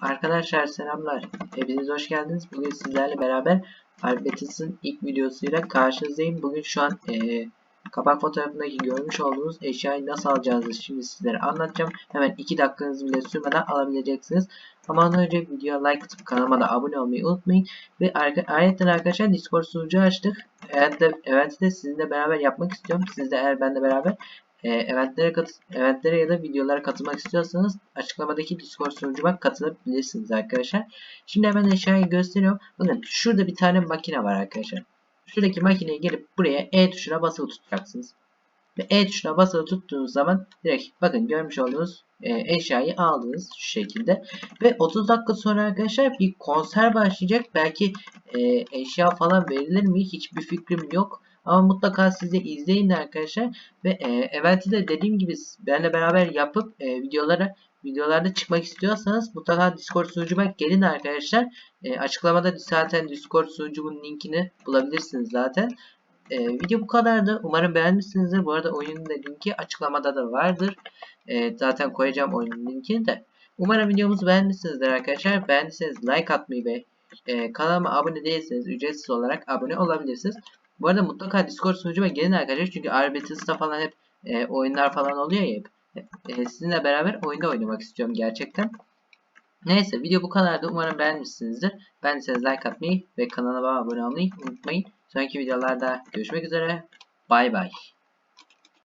Arkadaşlar selamlar. Hepiniz hoş geldiniz. Bugün sizlerle beraber Albetis'in ilk videosuyla karşınızdayım. Bugün şu an eee, kapak fotoğrafındaki görmüş olduğunuz eşyayı nasıl alacağınızı şimdi sizlere anlatacağım. Hemen 2 dakikanızı bile sürmeden alabileceksiniz. Ama önce videoya like atıp kanalıma da abone olmayı unutmayın. Ve ayrıca arkadaşlar Discord sunucu açtık. Evet de, evet de sizinle beraber yapmak istiyorum. Siz de eğer benimle beraber e, eventlere, kat eventlere ya da videolara katılmak istiyorsanız açıklamadaki Discord sunucuma katılabilirsiniz arkadaşlar. Şimdi hemen eşyayı gösteriyorum. Bakın şurada bir tane makine var arkadaşlar. Şuradaki makineye gelip buraya E tuşuna basılı tutacaksınız. Ve E tuşuna basılı tuttuğunuz zaman direkt bakın görmüş olduğunuz e, eşyayı aldınız şu şekilde. Ve 30 dakika sonra arkadaşlar bir konser başlayacak. Belki e, eşya falan verilir mi hiçbir fikrim yok. Ama mutlaka siz de izleyin arkadaşlar. Ve e, eventi de dediğim gibi benimle beraber yapıp e, videolara videolarda çıkmak istiyorsanız mutlaka Discord sunucuma gelin arkadaşlar. E, açıklamada zaten Discord sunucumun linkini bulabilirsiniz zaten. E, video bu kadardı. Umarım beğenmişsinizdir. Bu arada oyunun da linki açıklamada da vardır. E, zaten koyacağım oyunun linkini de. Umarım videomuzu beğenmişsinizdir arkadaşlar. Beğendiyseniz like atmayı ve e, kanalıma abone değilseniz ücretsiz olarak abone olabilirsiniz. Bu arada mutlaka Discord sunucuma gelin arkadaşlar. Çünkü Arbitrus'ta falan hep e, oyunlar falan oluyor ya hep. E, sizinle beraber oyunda oynamak istiyorum gerçekten. Neyse video bu kadardı. Umarım beğenmişsinizdir. Beğendiyseniz like atmayı ve kanalıma abone olmayı unutmayın. Sonraki videolarda görüşmek üzere. Bay bay.